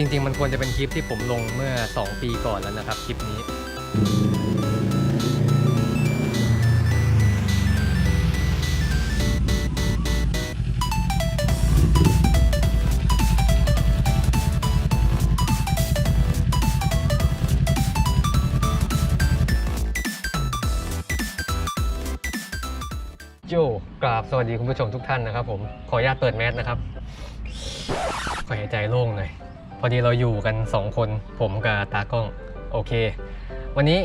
จริง ๆ มันควรจะเป็นคลิปที่ผมลงเมื่อ 2 ปีก่อนแล้วนะครับ คลิปนี้โจกราบสวัสดีคุณผู้ชมทุกท่านนะครับผม ขออนุญาตเปิดแมสนะครับ ขอหายใจโล่งหน่อย พอดีเราอยู่กัน 2 คนผมกับตากล้องโอเค วันนี้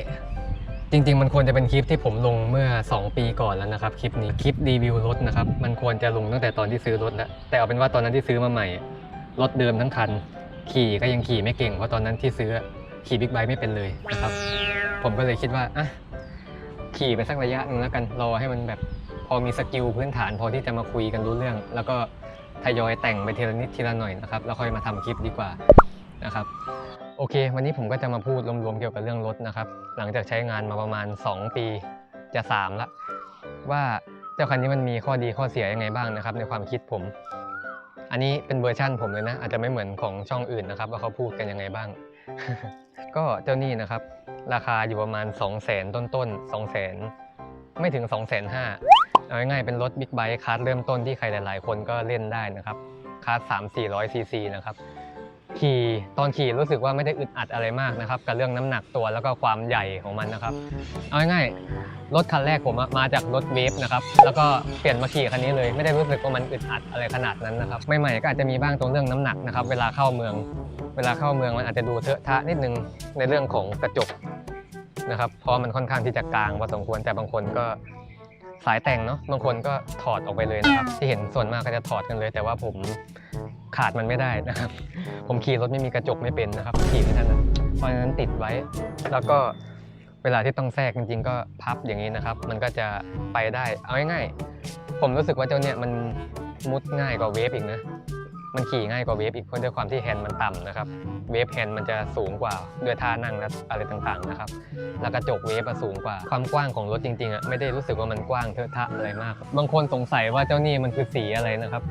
จริง ๆ มันควรจะเป็นคลิปที่ผมลงเมื่อ 2 ปีก่อนแล้วนะครับ คลิปนี้คลิปรีวิวรถนะครับ มันควรจะลงตั้งแต่ตอนที่ซื้อรถแล้วแต่เอาเป็นว่าตอนนั้นที่ซื้อมาใหม่ รถเดิมทั้งคัน ขี่ก็ยังขี่ไม่เก่งเพราะตอนนั้นที่ซื้อขี่บิ๊กไบค์ไม่เป็นเลยนะครับ ผมก็เลยคิดว่าอะขี่ไปสักระยะหนึงแล้วกันรอให้มันแบบพอมีสกิลพื้นฐานพอที่จะมาคุยกันรู้เรื่อง แล้วก็ ทยอยแต่งไปทีละนิดทีละหน่อยนะครับแล้วค่อยมาทำคลิปดีกว่านะครับโอเค วันนี้ผมก็จะมาพูดรวมๆเกี่ยวกับเรื่องรถนะครับ หลังจากใช้งานมาประมาณ 2 ปีจะ 3 ละ ว่าเจ้าคันนี้มันมีข้อดีข้อเสียยังไงบ้างนะครับ ในความคิดผม อันนี้เป็นเวอร์ชั่นผมเลยนะ อาจจะไม่เหมือนของช่องอื่นนะครับ ว่าเขาพูดกันยังไงบ้าง ก็เจ้านี่นะครับ ราคาอยู่ประมาณ 2 0 0 0 0 0ต้นๆ2 0 0 0 0 ไม่ถึง 2 5 0 0 0เอาง่ายๆเป็นรถบิ๊กไบค์คาร์ดเริ่มต้นที่ใครหลาย ๆ คนก็เล่นได้นะครับคาร์ด3 400ซีซีนะครับขี่ตอนขี่รู้สึกว่าไม่ได้อึดอัดอะไรมากนะครับกับเรื่องน้ำหนักตัวแล้วก็ความใหญ่ของมันนะครับ เอาง่ายๆรถคันแรกผมมาจากรถเวฟนะครับแล้วก็เปลี่ยนมาขี่คันนี้เลยไม่ได้รู้สึกว่ามันอึดอัดอะไรขนาดนั้นนะครับใหม่ๆก็อาจจะมีบ้างตรงเรื่องน้ำหนักนะครับ เวลาเข้าเมือง เวลาเข้าเมืองมันอาจจะดูเทอะทะนิดนึงในเรื่องของกระจก นะครับ เพราะมันค่อนข้างที่จะกลางพอสมควรแต่บางคนก็สายแต่งเนาะบางคนก็ถอดออกไปเลยนะครับ ที่เห็นส่วนมากก็จะถอดกันเลย แต่ว่าผมขาดมันไม่ได้นะครับ ผมขี่รถไม่มีกระจกไม่เป็นนะครับขี่ไม่ถนัดเพราะฉะนั้นติดไว้ แล้วก็เวลาที่ต้องแทรกจริง ๆ ก็พับอย่างนี้นะครับ มันก็จะไปได้เอาง่ายๆผมรู้สึกว่าเจ้าเนี่ยมันมุดง่ายกว่าเวฟอีกนะ มันขี่ง่ายกว่าเวฟอีกเพราะด้วยความที่แฮนด์มันต่ำนะครับ เวฟแฮนด์มันจะสูงกว่าด้วยท่านั่งและอะไรต่างๆนะครับ แล้วกระจกเวฟสูงกว่า ความกว้างของรถจริงๆอะไม่ได้รู้สึกว่ามันกว้างเทอะทะอะไรมาก บางคนสงสัยว่าเจ้านี่มันคือสีอะไรนะครับ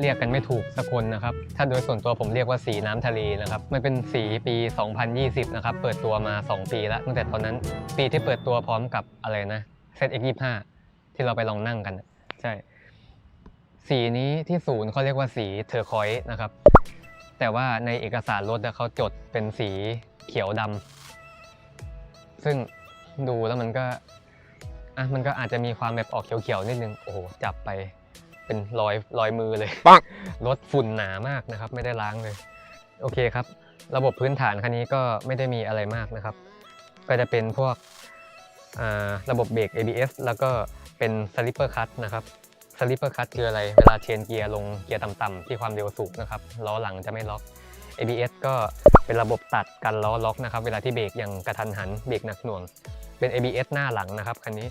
เรียกกันไม่ถูกสักคนนะครับ ถ้าโดยส่วนตัวผมเรียกว่าสีน้ำทะเลนะครับ มันเป็นสีปี 2020 นะครับ เปิดตัวมา 2 ปีแล้ว ตั้งแต่ตอนนั้นปีที่เปิดตัวพร้อมกับอะไรนะเซต X25 ที่เราไปลองนั่งกัน ใช่ สีนี้ที่ศูนย์เขาเรียกว่าสีเทอร์คอยส์นะครับ แต่ว่าในเอกสารรถอะเขาจดเป็นสีเขียวดำซึ่งดูแล้วมันก็อะมันก็อาจจะมีความแบบออกเขียวๆนิดนึง โอ้โห จับไปเป็นรอยรอยมือเลยปังรถฝุ่นหนามากนะครับ ไม่ได้ล้างเลย โอเคครับ ระบบพื้นฐานคันนี้ก็ไม่ได้มีอะไรมากนะครับ ก็จะเป็นพวกอ่าระบบเบรก ABS แล้วก็เป็น slipper cut นะครับ slipper cut คืออะไร เวลาเชนเกียร์ลงเกียร์ต่ำๆที่ความเร็วสูงนะครับล้อหลังจะไม่ล็อก ABS ก็เป็นระบบตัดกันล้อล็อกนะครับ เวลาที่เบรกอย่างกระทันหันเบรกหนักหน่วง เป็น ABS หน้าหลังนะครับคันนี้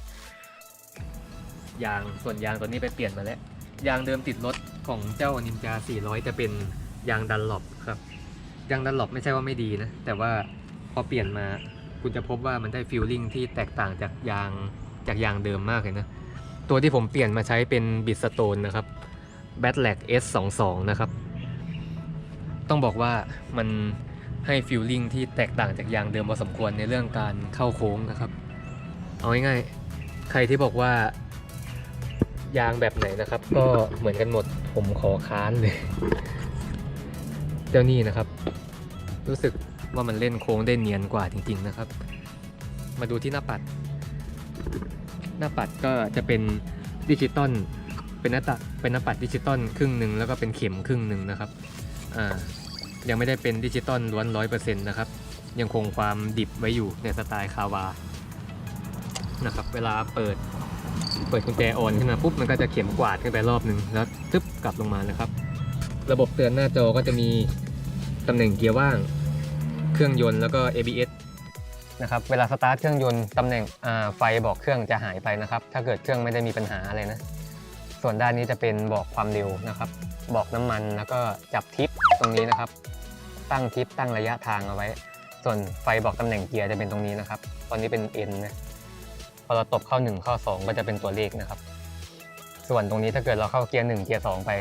ยางส่วนยางตัวนี้ไปเปลี่ยนมาแล้ว ยางเดิมติดรถของเจ้านินจา 400 จะเป็นยางดันหลบครับ ยางดันหลบไม่ใช่ว่าไม่ดีนะ แต่ว่าพอเปลี่ยนมาคุณจะพบว่ามันได้ฟิลลิ่งที่แตกต่างจากยางจากยางเดิมมากเลยนะ ตัวที่ผมเปลี่ยนมาใช้เป็นบิดสโตนนะครับ b a t l a c S22 นะครับ ต้องบอกว่ามันให้ฟิลลิ่งที่แตกต่างจากยางเดิมพอสมควรในเรื่องการเข้าโค้งนะครับ เอาง่ายๆ ใครที่บอกว่ายางแบบไหนนะครับ ก็เหมือนกันหมดผมขอค้านเลย เจ้านี่นะครับ รู้สึกว่ามันเล่นโค้งได้เนียนกว่าจริง ๆนะครับ มาดูที่หน้าปัด หน้าปัดก็จะเป็นดิจิตอลเป็นหน้าตัดเป็นหน้าปัดดิจิตอลครึ่งหนึ่งแล้วก็เป็นเข็มครึ่งหนึ่งนะครับอ่ายังไม่ได้เป็นดิจิตอลล้วนร้อยเปอร์เซ็นต์นะครับยังคงความดิบไว้อยู่ในสไตล์คาวานะครับเวลาเปิดเปิดกุญแจออนขึ้นมาปุ๊บมันก็จะเข็มกวาดขึ้นไปรอบหนึ่งแล้วตึ๊บกลับลงมานะครับ ระบบเตือนหน้าจอก็จะมีตำแหน่งเกียร์ว่าง เครื่องยนต์แล้วก็ ABS นะครับเวลาสตาร์ทเครื่องยนต์ตำแหน่งไฟบอกเครื่องจะหายไปนะครับ ถ้าเกิดเครื่องไม่ได้มีปัญหาอะไรนะ ส่วนด้านนี้จะเป็นบอกความเร็วนะครับ บอกน้ำมันแล้วก็จับทิปตรงนี้นะครับ ตั้งทิปตั้งระยะทางเอาไว้ ส่วนไฟบอกตำแหน่งเกียร์จะเป็นตรงนี้นะครับ ตอนนี้เป็น N นะพอเราตบเข้า 1 เข้า 2 ก็จะเป็นตัวเลขนะครับ ส่วนตรงนี้ถ้าเกิดเราเข้าเกียร์1เกียร์2ไป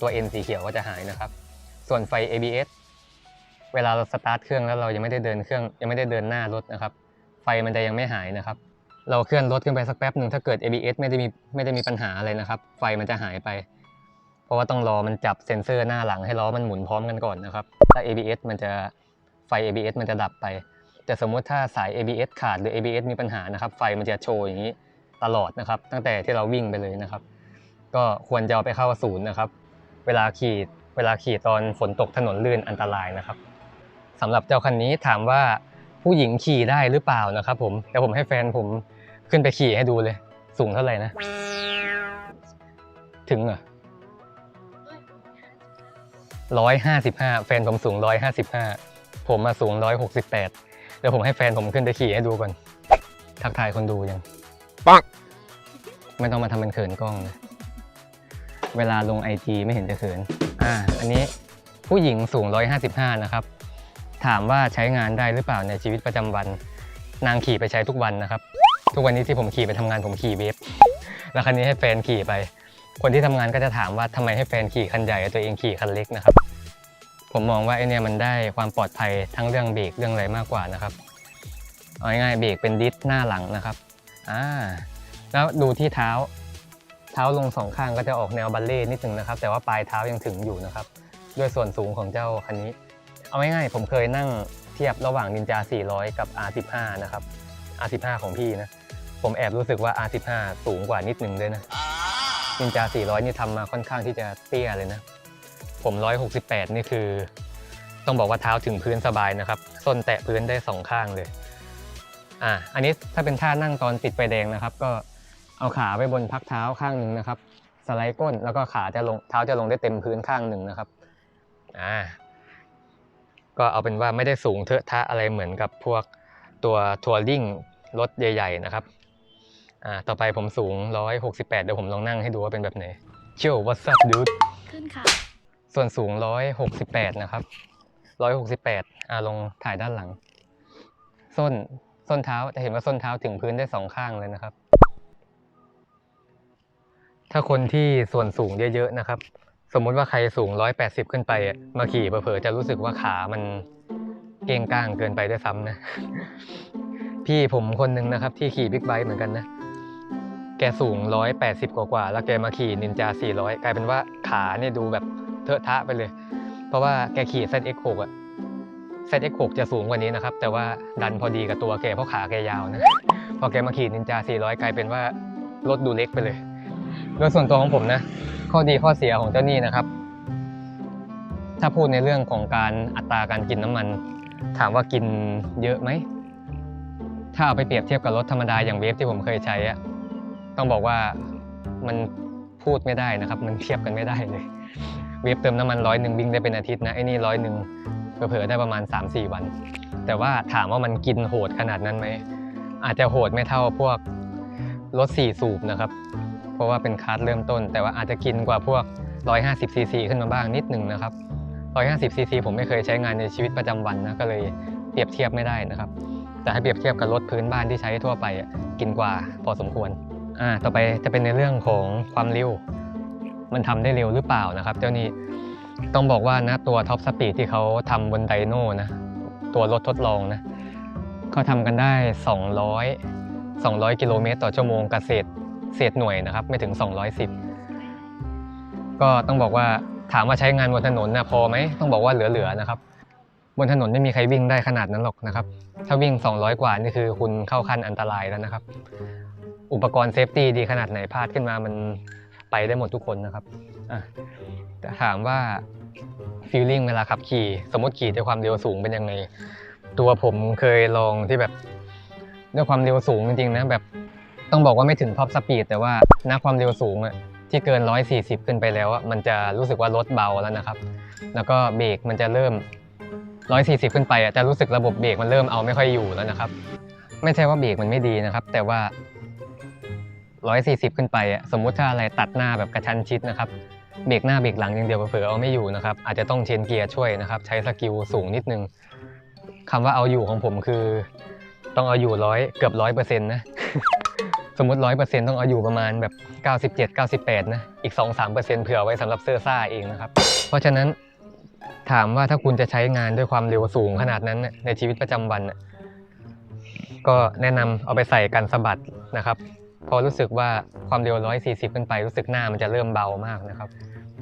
ตัว N สีเขียวก็จะหายนะครับ ส่วนไฟ ABS เวลาเราสตาร์ทเครื่องแล้วเรายังไม่ได้เดินเครื่องยังไม่ได้เดินหน้ารถนะครับ ไฟมันจะยังไม่หายนะครับ เราเคลื่อนรถขึ้นไปสักแป๊บหนึ่งถ้าเกิด ABS ไม่ได้มีไม่ได้มีปัญหาอะไรนะครับ ไฟมันจะหายไป เพราะว่าต้องรอมันจับเซ็นเซอร์หน้าหลังให้ล้อมันหมุนพร้อมกันก่อนนะครับถ้า ABS มันจะไฟ ABS มันจะดับไป แต่สมมุติถ้าสาย ABS ขาดหรือ ABS มีปัญหานะครับ ไฟมันจะโชว์อย่างนี้ตลอดนะครับ ตั้งแต่ที่เราวิ่งไปเลยนะครับ ก็ควรจะเอาไปเข้าศูนย์นะครับ เวลาขี่เวลาขี่ตอนฝนตกถนนลื่นอันตรายนะครับ สำหรับเจ้าคันนี้ถามว่าผู้หญิงขี่ได้หรือเปล่านะครับผมเดี๋ยวผมให้แฟนผมขึ้นไปขี่ให้ดูเลย สูงเท่าไหร่นะ ถึงเหรอร้อยห้าสิบห้าแฟนผมสูงร้อยห้าสิบห้าผมมาสูงร้อยหกสิบแปดเดี๋ยวผมให้แฟนผมขึ้นไปขี่ให้ดูก่อน ทักทายคนดูยังปังไม่ต้องมาทำเป็นเขินกล้องนะเวลาลงไอจีไม่เห็นจะเขิน อ่า อันนี้ผู้หญิงสูง 155 นะครับ ถามว่าใช้งานได้หรือเปล่าในชีวิตประจำวัน นางขี่ไปใช้ทุกวันนะครับ ทุกวันนี้ที่ผมขี่ไปทำงานผมขี่เวฟแล้วคันนี้ให้แฟนขี่ไป คนที่ทำงานก็จะถามว่าทำไมให้แฟนขี่คันใหญ่ตัวเองขี่คันเล็กนะครับ ผมมองว่าไอเนี่ยมันได้ความปลอดภัยทั้งเรื่องเบรกเรื่องอะไรมากกว่านะครับเอาง่ายๆเบรกเป็นดิสหน้าหลังนะครับอ่าแล้วดูที่เท้า เท้าลงสองข้างก็จะออกแนวบัลเล่นิดนึงนะครับ แต่ว่าปลายเท้ายังถึงอยู่นะครับ ด้วยส่วนสูงของเจ้าคันนี้ เอาง่ายๆผมเคยนั่งเทียบระหว่าง Ninja 400 กับ R15 นะครับ R15 ของพี่นะ ผมแอบรู้สึกว่า R15 สูงกว่านิดนึงด้วยนะ Ninja 400 นี่ทำมาค่อนข้างที่จะเตี้ยเลยนะ ผม 168 นี่คือ ต้องบอกว่าเท้าถึงพื้นสบายนะครับ ส้นแตะพื้นได้สองข้างเลยอ่าอันนี้ถ้าเป็นท่านั่งตอนติดไฟแดงนะครับ ก็เอาขาไว้บนพักเท้าข้างหนึ่งนะครับ สไลด์ก้นแล้วก็ขาจะลงเท้าจะลงได้เต็มพื้นข้างหนึ่งนะครับอ่า ก็เอาเป็นว่าไม่ได้สูงเทอะทะอะไรเหมือนกับพวกตัวทัวริงรถใหญ่ ๆ นะครับอ่าต่อไปผมสูง 168 เดี๋ยวผมลองนั่งให้ดูว่าเป็นแบบไหน เชี่ยว what's up dude ขึ้นค่ะ ส่วนสูง 168 นะครับ 168 อ่าลงถ่ายด้านหลัง ส้น ส้นเท้า จะเห็นว่าส้นเท้าถึงพื้นได้สองข้างเลยนะครับ ถ้าคนที่ส่วนสูงเยอะๆนะครับ สมมุติว่าใครสูง 180 ขึ้นไปอะมาขี่เผลอๆจะรู้สึกว่าขามันเก้งก้างเกินไปด้วยซ้ำนะ พี่ผมคนหนึ่งนะครับ ที่ขี่บิ๊กไบค์เหมือนกันนะ แกสูง 180 กว่าๆแล้วแกมาขี่นินจา 400 กลายเป็นว่าขาเนี่ยดูแบบเทอะทะไปเลย เพราะว่าแกขี่ ZX6 อะ ZX6 จะสูงกว่านี้นะครับ แต่ว่าดันพอดีกับตัวแกเพราะขาแกยาวนะ พอแกมาขี่นินจา 400 กลายเป็นว่ารถดูเล็กไปเลย โดยส่วนตัวของผมนะ ข้อดีข้อเสียของเจ้านี่นะครับ ถ้าพูดในเรื่องของการอัตราการกินน้ำมัน ถามว่ากินเยอะไหม ถ้าเอาไปเปรียบเทียบกับรถธรรมดาอย่างเวฟที่ผมเคยใช้อะต้องบอกว่ามันพูดไม่ได้นะครับ มันเทียบกันไม่ได้เลยเวฟเติมน้ำมันร้อยหนึ่งวิ่งได้เป็นอาทิตย์นะไอ้นี่ร้อยหนึ่งเผลอๆได้ประมาณ 3-4 วัน แต่ว่าถามว่ามันกินโหดขนาดนั้นไหมอาจจะโหดไม่เท่าพวกรถ4สูบนะครับ เพราะว่าเป็นคาร์ดเริ่มต้น แต่ว่าอาจจะกินกว่าพวก 150 ซีซีขึ้นมาบ้างนิดหนึ่งนะครับ 150 ซีซีผมไม่เคยใช้งานในชีวิตประจำวันนะก็เลยเปรียบเทียบไม่ได้นะครับ แต่ให้เปรียบเทียบกับรถพื้นบ้านที่ใช้ทั่วไปอะกินกว่าพอสมควรอ่าต่อไปจะเป็นในเรื่องของความเร็ว มันทำได้เร็วหรือเปล่านะครับ เจ้านี้ต้องบอกว่านะตัวท็อปสปีดที่เขาทำบนไดโน่นะตัวรถทดลองนะเขาทำกันได้ 200 200 กิโลเมตรต่อชั่วโมงกับเศษ เศษหน่วยนะครับ ไม่ถึง 210 ก็ต้องบอกว่าถามว่าใช้งานบนถนนนะพอไหมต้องบอกว่าเหลือๆนะครับ บนถนนไม่มีใครวิ่งได้ขนาดนั้นหรอกนะครับ ถ้าวิ่ง 200 กว่านี่คือคุณเข้าขั้นอันตรายแล้วนะครับ อุปกรณ์เซฟตี้ดีขนาดไหนพลาดขึ้นมามันไปได้หมดทุกคนนะครับอะแต่ถามว่าฟีลลิ่งเวลาขับขี่ สมมติขี่ด้วยความเร็วสูงเป็นยังไง ตัวผมเคยลองที่แบบด้วยความเร็วสูงจริงๆนะแบบ ต้องบอกว่าไม่ถึงท็อปสปีดแต่ว่าณความเร็วสูงอะที่เกิน 140 ขึ้นไปแล้วอะมันจะรู้สึกว่ารถเบาแล้วนะครับ แล้วก็เบรกมันจะเริ่ม 140 ขึ้นไปอะจะรู้สึกระบบเบรกมันเริ่มเอาไม่ค่อยอยู่แล้วนะครับ ไม่ใช่ว่าเบรกมันไม่ดีนะครับ แต่ว่า 140 ขึ้นไปอะสมมุติถ้าอะไรตัดหน้าแบบกระชั้นชิดนะครับเบรกหน้าเบรกหลังอย่างเดียวเผลอเอาไม่อยู่นะครับ อาจจะต้องเชนเกียร์ช่วยนะครับ ใช้สกิลสูงนิดนึงคำว่าเอาอยู่ของผมคือ ต้องเอาอยู่ร้อยเกือบร้อยเปอร์เซ็นต์นะ สมมติร้อยเปอร์เซ็นต์ต้องเอาอยู่ประมาณแบบ 97 98 นะ อีก 2-3เปอร์เซ็นต์เผื่อไว้สำหรับเสื้อซ่าเองนะครับ เพราะฉะนั้นถามว่าถ้าคุณจะใช้งานด้วยความเร็วสูงขนาดนั้นในชีวิตประจำวัน ก็แนะนำเอาไปใส่กันสะบัดนะครับพอรู้สึกว่าความเร็ว 140 ขึ้นไปรู้สึกหน้ามันจะเริ่มเบามากนะครับ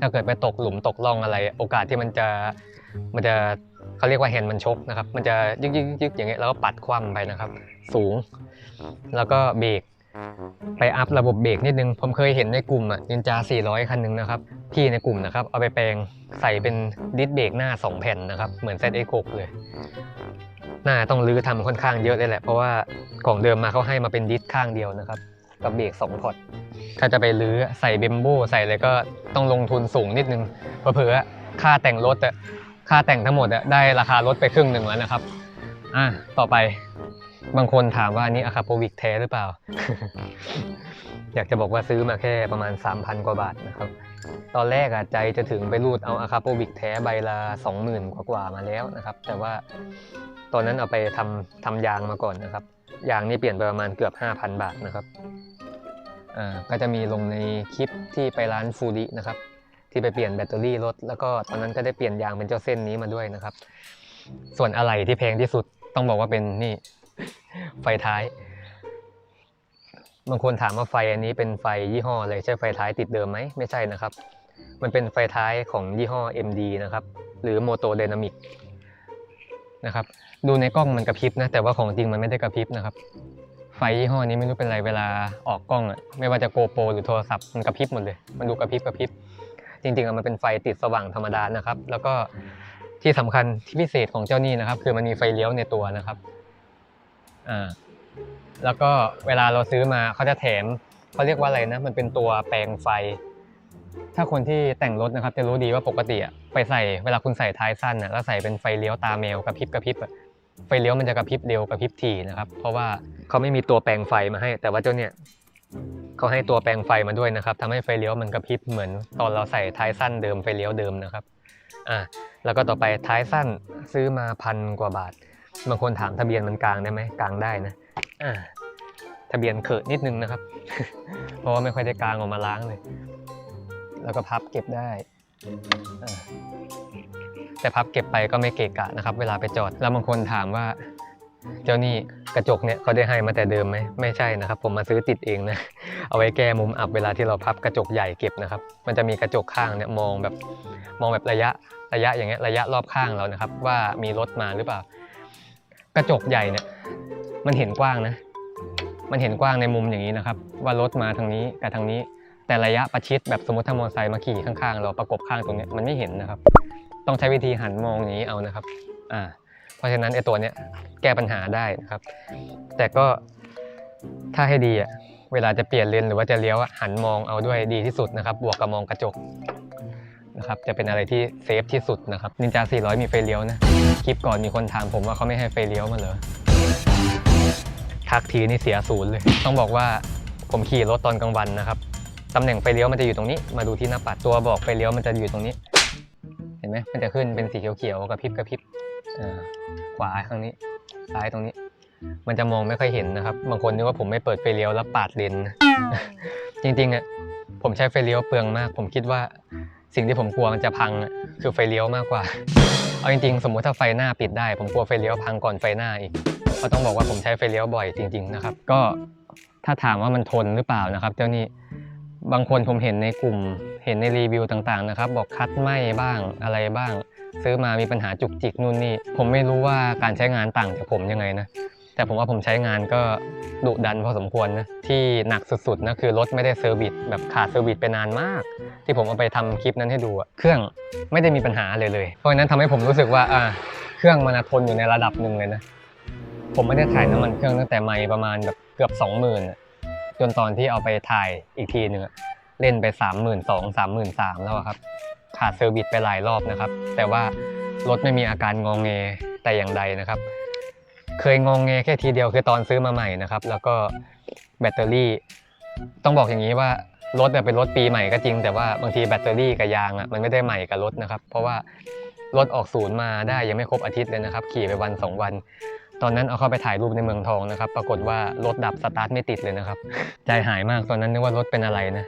ถ้าเกิดไปตกหลุมตกร่องอะไร โอกาสที่มันจะมันจะเขาเรียกว่าแฮนด์มันชกนะครับ มันจะยึกยึกยึกอย่างเงี้ยแล้วก็ปัดคว่ำไปนะครับ สูง แล้วก็เบรก ไปอัพระบบเบรกนิดนึง ผมเคยเห็นในกลุ่มอะนินจา 400 คันหนึ่งนะครับ พี่ในกลุ่มนะครับ เอาไปแปลงใส่เป็นดิสเบรกหน้า 2 แผ่นนะครับ เหมือน ZX6 เลย หน้าต้องรื้อทำค่อนข้างเยอะเลยแหละ เพราะว่าของเดิมมาเขาให้มาเป็นดิสข้างเดียวนะครับ กับเบรก2พอร์ตถ้าจะไปรื้อใส่เบมโบใส่อะไรก็ต้องลงทุนสูงนิดนึงเผลอค่าแต่งรถอะค่าแต่งทั้งหมดอะได้ราคารถไปครึ่งหนึ่งแล้วนะครับ อะต่อไป บางคนถามว่านี้อะคาโปวิกแท้หรือเปล่า อยากจะบอกว่าซื้อมาแค่ประมาณ 3,000 กว่าบาทนะครับ ตอนแรกอะใจจะถึงไปรูดเอาอะคาโปวิกแท้ใบละ20,000 กว่ากว่ามาแล้วนะครับ แต่ว่าตอนนั้นเอาไปทำทำยางมาก่อนนะครับ ยางนี่เปลี่ยนไปประมาณเกือบ 5,000 บาทนะครับอ่าก็จะมีลงในคลิปที่ไปร้านฟูรินะครับ ที่ไปเปลี่ยนแบตเตอรี่รถ แล้วก็ตอนนั้นก็ได้เปลี่ยนยางเป็นเจ้าเส้นนี้มาด้วยนะครับ ส่วนอะไรที่แพงที่สุดต้องบอกว่าเป็นนี่ ไฟท้าย บางคนถามว่าไฟอันนี้เป็นไฟยี่ห้ออะไรใช่ไฟท้ายติดเดิมไหมไม่ใช่นะครับ มันเป็นไฟท้ายของยี่ห้อ MD นะครับ หรือ Moto Dynamic นะครับ ดูในกล้องมันกระพริบนะ แต่ว่าของจริงมันไม่ได้กระพริบนะครับ ไฟยี่ห้อนี้ไม่รู้เป็นไรเวลาออกกล้องอะไม่ว่าจะโกโปรหรือโทรศัพท์มันกระพริบหมดเลย มันดูกระพริบกระพริบ จริงๆอะมันเป็นไฟติดสว่างธรรมดานะครับ แล้วก็ที่สำคัญที่พิเศษของเจ้านี่นะครับ คือมันมีไฟเลี้ยวในตัวนะครับ อ่าแล้วก็เวลาเราซื้อมาเขาจะแถมเขาเรียกว่าอะไรนะ มันเป็นตัวแปลงไฟ ถ้าคนที่แต่งรถนะครับ จะรู้ดีว่าปกติอะไปใส่เวลาคุณใส่ท้ายสั้นอะแล้วใส่เป็นไฟเลี้ยวตาแมวกระพริบกระพริบอะไฟเลี้ยวมันจะกระพริบเร็วกระพริบถี่นะครับ เพราะว่าเขาไม่มีตัวแปลงไฟมาให้ แต่ว่าเจ้าเนี่ยเขาให้ตัวแปลงไฟมาด้วยนะครับทำให้ไฟเลี้ยวมันกระพริบเหมือนตอนเราใส่ท้ายสั้นเดิมไฟเลี้ยวเดิมนะครับอ่าแล้วก็ต่อไปท้ายสั้นซื้อมาพันกว่าบาท บางคนถามทะเบียนมันกลางได้ไหมกลางได้นะอ่าทะเบียนเขิดนิดนึงนะครับ เพราะว่าไม่ค่อยได้กลางออกมาล้างเลย แล้วก็พับเก็บได้ แต่พับเก็บไปก็ไม่เกะกะนะครับ เวลาไปจอด แล้วบางคนถามว่า เจ้านี่กระจกเนี่ยเขาได้ให้มาแต่เดิมไหมไม่ใช่นะครับ ผมมาซื้อติดเองนะ เอาไว้แก้มุมอับเวลาที่เราพับกระจกใหญ่เก็บนะครับ มันจะมีกระจกข้างเนี่ยมองแบบมองแบบระยะระยะอย่างเงี้ยระยะรอบข้างเรานะครับ ว่ามีรถมาหรือเปล่า กระจกใหญ่เนี่ยมันเห็นกว้างนะ มันเห็นกว้างในมุมอย่างนี้นะครับ ว่ารถมาทางนี้กับทางนี้ แต่ระยะประชิดแบบสมมติถ้ามอเตอร์ไซค์มาขี่ข้างๆ เราประกบข้างตรงนี้มันไม่เห็นนะครับ ต้องใช้วิธีหันมองอย่างนี้เอานะครับอ่าเพราะฉะนั้นไอ้ตัวเนี้ยแก้ปัญหาได้นะครับ แต่ก็ถ้าให้ดีอะเวลาจะเปลี่ยนเลนหรือว่าจะเลี้ยวหันมองเอาด้วยดีที่สุดนะครับ บวกกับมองกระจก นะครับจะเป็นอะไรที่เซฟที่สุดนะครับนินจา 400 มีไฟเลี้ยวนะ คลิปก่อนมีคนถามผมว่าเขาไม่ให้ไฟเลี้ยวมาเหรอทักทีนี่เสียศูนย์เลย ต้องบอกว่าผมขี่รถตอนกลางวันนะครับตำแหน่งไฟเลี้ยวมันจะอยู่ตรงนี้ มาดูที่หน้าปัดตัวบอกไฟเลี้ยวมันจะอยู่ตรงนี้ เห็นไหมมันจะขึ้นเป็นสีเขียวๆกระพริบกระพริบขวาข้างนี้ซ้ายตรงนี้ มันจะมองไม่ค่อยเห็นนะครับ บางคนนึกว่าผมไม่เปิดไฟเลี้ยวแล้วปาดเลนนะจริงๆอะผมใช้ไฟเลี้ยวเปลืองมาก ผมคิดว่า สิ่งที่ผมกลัวมันจะพังคือไฟเลี้ยวมากกว่า เอาจริงๆ สมมุติถ้าไฟหน้าปิดได้ ผมกลัวไฟเลี้ยวพังก่อนไฟหน้าอีกก็ต้องบอกว่าผมใช้ไฟเลี้ยวบ่อยจริงๆนะครับ ก็ถ้าถามว่ามันทนหรือเปล่านะครับ เจ้านี้บางคนผมเห็นในกลุ่มเห็นในรีวิวต่างๆนะครับ บอกคัดไหมบ้างอะไรบ้าง ซื้อมามีปัญหาจุกจิกนู่นนี่ ผมไม่รู้ว่าการใช้งานต่างจากผมยังไงนะ แต่ผมว่าผมใช้งานก็ดุดันพอสมควรนะที่หนักสุดๆนะคือรถไม่ได้เซอร์วิสแบบขาดเซอร์วิสไปนานมาก ที่ผมเอาไปทำคลิปนั้นให้ดูเครื่องไม่ได้มีปัญหาเลยเลย เพราะฉะนั้นทำให้ผมรู้สึกว่าอ่าเครื่องมันทนอยู่ในระดับหนึ่งเลยนะผมไม่ได้ถ่ายน้ำมันเครื่องตั้งแต่ไม่ประมาณแบบเกือบสองหมื่นจนตอนที่เอาไปถ่ายอีกทีหนึ่งเล่นไปสามหมื่นสองสามหมื่นสามแล้วครับขาดเซอร์วิสไปหลายรอบนะครับ แต่ว่ารถไม่มีอาการงองเงแต่อย่างใดนะครับ เคยงงเงแค่ทีเดียวคือตอนซื้อมาใหม่นะครับ แล้วก็แบตเตอรี่ต้องบอกอย่างนี้ว่ารถเป็นรถปีใหม่ก็จริง แต่ว่าบางทีแบตเตอรี่กับยางอะมันไม่ได้ใหม่กับรถนะครับ เพราะว่ารถออกศูนย์มาได้ยังไม่ครบอาทิตย์เลยนะครับ ขี่ไปวันสองวัน ตอนนั้นเอาเข้าไปถ่ายรูปในเมืองทองนะครับ ปรากฏว่ารถดับสตาร์ทไม่ติดเลยนะครับ ใจหายมากตอนนั้นนึกว่ารถเป็นอะไรนะ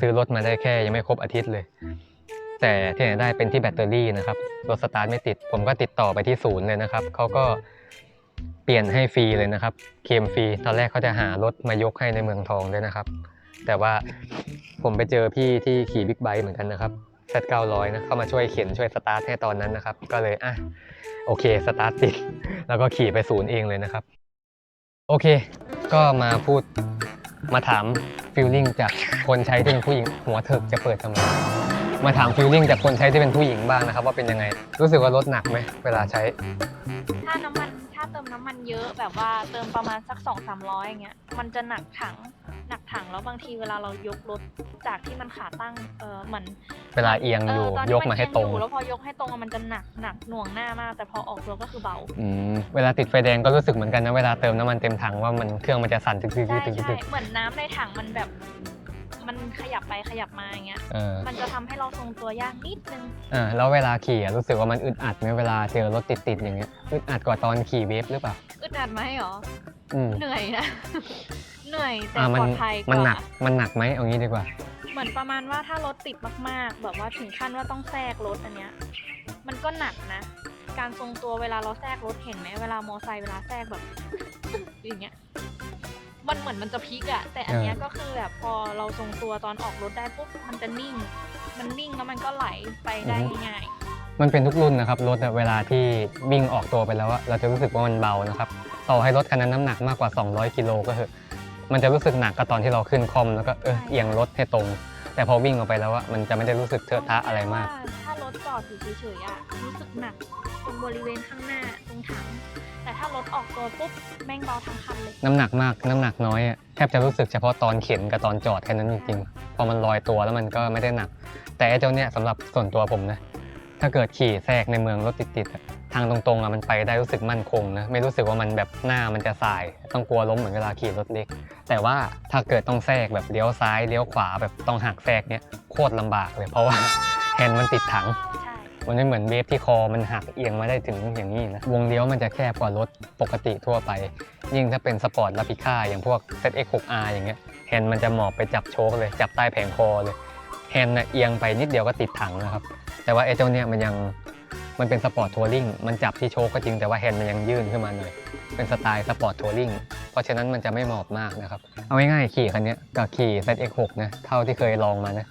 ซื้อรถมาได้แค่ยังไม่ครบอาทิตย์เลย แต่ที่ไหนได้เป็นที่แบตเตอรี่นะครับรถสตาร์ทไม่ติด ผมก็ติดต่อไปที่ศูนย์เลยนะครับเขาก็ เปลี่ยนให้ฟรีเลยนะครับ เคลมฟรี ตอนแรกเขาจะหารถมายกให้ในเมืองทองด้วยนะครับ แต่ว่าผมไปเจอพี่ที่ขี่บิ๊กไบค์เหมือนกันนะครับ Z900 นะเข้ามาช่วยเข็นช่วยสตาร์ทให้ตอนนั้นนะครับ ก็เลยอะโอเคสตาร์ทติด แล้วก็ขี่ไปศูนย์เองเลยนะครับ โอเค ก็มาพูดมาถามฟิลลิ่งจากคนใช้ที่เป็นผู้หญิงหัวเถิกจะเปิดทำไมมาถามฟิลลิ่งจากคนใช้ที่เป็นผู้หญิงบ้างนะครับ ว่าเป็นยังไง รู้สึกว่ารถหนักไหมเวลาใช้ ถ้าน้ำมัน ถ้าเติมน้ำมันเยอะแบบว่าเติมประมาณสักสองสามร้อยอย่างเงี้ยมันจะหนักถังหนักถังแล้วบางทีเวลาเรายกรถจากที่มันขาตั้งเออเหมือนเวลาเอียงอยู่เตนยที่กมาให้ตรง เอียอยู่แล้วพอยกให้ตรงอะมันจะหนักหนักหน่วงหน้ามาก แต่พอออกตัวก็คือเบา อืมเวลาติดไฟแดงก็รู้สึกเหมือนกันนะเวลาเติมน้ำมันเต็มถังว่ามันเครื่องมันจะสั่นตึกตึกใช่ตึกตึกใช่ตึกเหมือนน้ำในถังมันแบบ มันขยับไปขยับมาอย่างเงี้ย เออมันจะทำให้เราทรงตัวยากนิดนึง อ่าแล้วเวลาขี่อะรู้สึกว่ามันอึดอัดไหมเวลาเจอรถติดติดๆอย่างเงี้ยอึดอัดกว่าตอนขี่เวฟหรือเปล่าอึดอัดไหมหรอ อืมเหนื่อยนะ เหนื่อยแต่อ่าปมัลอดภัยกมันหนัว่ากมันหนักไหมเอางี้ดีกว่า เหมือนประมาณว่าถ้ารถติดมากๆ แบบว่าถึงขั้นว่าต้องแทรกรถอันเนี้ย มันก็หนักนะ การทรงตัวเวลาเราแทรกรถเห็นไหมเวลามอไซค์เวลาแทรกแบบ อย่างเงี้ย มันเหมือนมันจะพลิกอะแต่อันเนี้ยก็คือแบบพอเราทรงตัวตอนออกรถได้ปุ๊บมันจะนิ่ง มันนิ่งแล้วมันก็ไหลไปได้อือฮึง่ายมันเป็นทุกรุ่นนะครับรถอะเวลาที่วิ่งออกตัวไปแล้วอะเราจะรู้สึกว่ามันเบานะครับต่อให้รถคันนั้นน้ำหนักมากกว่า 200 กิโลก็เถอะมันจะรู้สึกหนักก็ตอนที่เราขึ้นคอมแล้วก็เออเอียงรถให้ตรง แต่พอวิ่งออกไปแล้วอะมันจะไม่ได้รู้สึกๆเทอะทะอะไรมากว่ถ้ารถจอดอยู่เฉยๆอะรู้สึกหนักตรงบริเวณข้างหน้าตรงถัง แต่ถ้ารถออกตัวปุ๊บแม่งเบาทั้งคันเลยน้ำหนักมากน้ำหนักน้อยอะแทบจะรู้สึกเฉพาะตอนเข็นกับตอนจอดแค่นั้นจริงๆพอมันลอยตัวแล้วมันก็ไม่ได้หนัก แต่ไอ้เจ้าเนี้ยสำหรับส่วนตัวผมนะถ้าเกิดขี่แทรกในเมืองรถติดๆอะทางตรงๆอะมันไปได้รู้สึกมั่นคงนะไม่รู้สึกว่ามันแบบหน้ามันจะสาย ต้องกลัวล้มเหมือนเวลาขี่รถเล็ก แต่ว่าถ้าเกิดต้องแทรกแบบเลี้ยวซ้ายเลี้ยวขวาแบบต้องหักแทรกเนี้ยโคตรลำบากเลยเพราะว่าแฮนด์มันติดถัง มันไม่เหมือนเวฟที่คอมันหักเอียงมาได้ถึงอย่างนี้นะวงเลี้ยวมันจะแคบกว่ารถปกติทั่วไป ยิ่งถ้าเป็นสปอร์ตลาพิค่าอย่างพวก ZX6R อย่างเงี้ยแฮนด์มันจะหมอบไปจับโชคเลย จับใต้แผงคอเลยแฮนด์น่ะเอียงไปนิดเดียวก็ติดถังนะครับ แต่ว่าไอ้เจ้าเนี่ยมันยังมันเป็นสปอร์ตทัวริงมันจับที่โชคก็จริงแต่ว่าแฮนด์มันยังยื่นขึ้นมาหน่อย เป็นสไตล์สปอร์ตทัวริงเพราะฉะนั้นมันจะไม่หมอบมากนะครับ เอาง่ายๆขี่คันนี้กับขี่ ZX6 นะเท่าที่เคยลองมานะ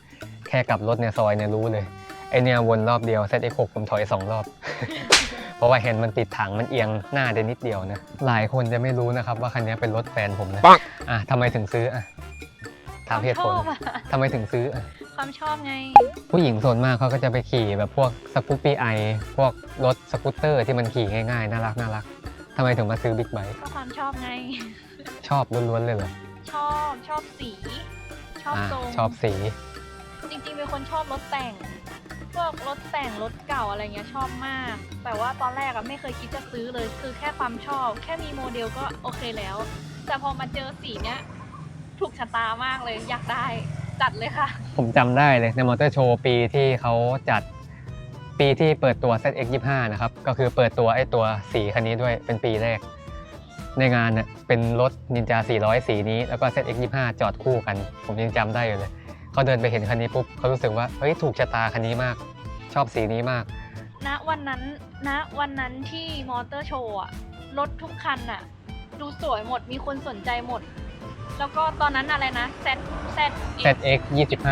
แค่กลับรถในซอยเนี่ยรู้เลย ไอเนี่ยวนรอบเดียว ZX6 ผมถอย2รอบ เพราะว่าเห็นมันติดถังมันเอียงหน้าได้นิดเดียวนะ หลายคนจะไม่รู้นะครับว่าคันนี้เป็นรถแฟนผมนะอะทำไมถึงซื้ออะถามเหตุผลความชอบอะทำไมถึงซื้ออะความชอบไง ผู้หญิงส่วนมากเขาก็จะไปขี่แบบพวกสกูปปี้ไอพวกรถสกูตเตอร์ที่มันขี่ง่ายๆ น่ารักน่ารักทำไมถึงมาซื้อบิ๊กไบค์ก็ความชอบไง ชอบล้วนๆเลยเหรอ ชอบชอบสี ชอบอะทรงชอบสี จริงๆเป็นคนชอบรถแต่ง พวกรถแต่งรถเก่าอะไรเงี้ยชอบมาก แต่ว่าตอนแรกอะไม่เคยคิดจะซื้อเลย คือแค่ความชอบ แค่มีโมเดลก็โอเคแล้ว แต่พอมาเจอสีเนี้ยถูกชะตามากเลยอยากได้จัดเลยค่ะ ผมจำได้เลยในมอเตอร์โชว์ปีที่เขาจัดปีที่เปิดตัว ZX25 นะครับ ก็คือเปิดตัวไอ้ตัวสีคันนี้ด้วยเป็นปีแรก ในงานเน่ยเป็นรถนินจา 400 สีนี้ แล้วก็ ZX25 จอดคู่กัน ผมยังจำได้อยู่เลย เขาเดินไปเห็นคันนี้ปุ๊บเขารู้สึกว่าเฮ้ยถูกชะตาคันนี้มาก ชอบสีนี้มาก ณวันนั้นณวันนั้นที่มอเตอร์โชว์อะรถทุกคันอะดูสวยหมดมีคนสนใจหมด แล้วก็ตอนนั้นอะไรนะ Z Z ZX25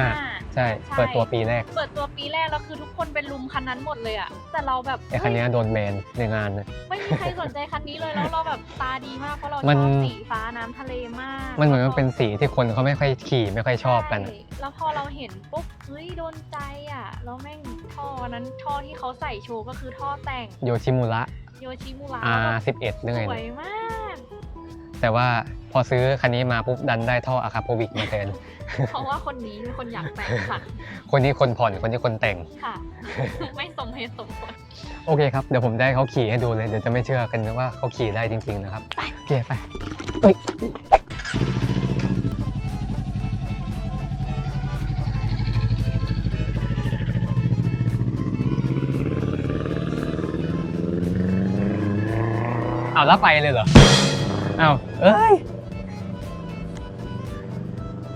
ใช่ เปิดตัวปีแรก เปิดตัวปีแรกแล้วคือทุกคนเป็นลุมคันนั้นหมดเลยอะแต่เราแบบไอ้คันนี้โดนแบนในงานนะเฮ้ยไม่มีใครสนใจคันนี้เลยแล้วเราแบบตาดีมากเพราะเราชมันอบสีฟ้าน้ำทะเลมาก มันเหมือนมันเป็นสีที่คนเขาไม่ค่อยขี่ไม่ค่อยชอบกันอะใช่แล้วพอเราเห็นปุ๊บเฮ้ยโดนใจอะแล้วแม่งท่อนั้นท่อที่เขาใส่โชว์ก็คือท่อแต่งโยชิมุระโยชิมุระ R11 เรื่องไงสนะวยมาก แต่ว่าพ อซื้อคันนี้มาปุ๊บดันได้ท่ออะคาโปวิกมาแทนเพราะว่าคนนี้เป็นคนอยากแต่งค่ะคนนี้คนผ่อนคนนี้คนแต่งค่ะ ไม่สมเหตุสมผลโอเคครับเดี๋ยวผมได้เขาขี่ให้ดูเลยเดี๋ยวจะไม่เชื่อกันว่าเขาขี่ได้จริง ๆ นะครับโอเคไปเอ้ยเอาแล้วไปเลยเหรอ เอาเอ้ย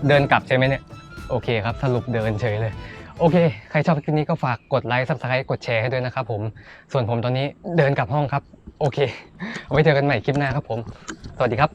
เดินกลับใช่ไหมเนี่ย โอเคครับสรุปเดินเฉยเลย โอเค ใครชอบคลิปนี้ก็ฝากกดไลค์ subscribe กดแชร์ให้ด้วยนะครับผม ส่วนผมตอนนี้เดินกลับห้องครับ โอเค ไว้เจอกันใหม่คลิปหน้าครับผม สวัสดีครับ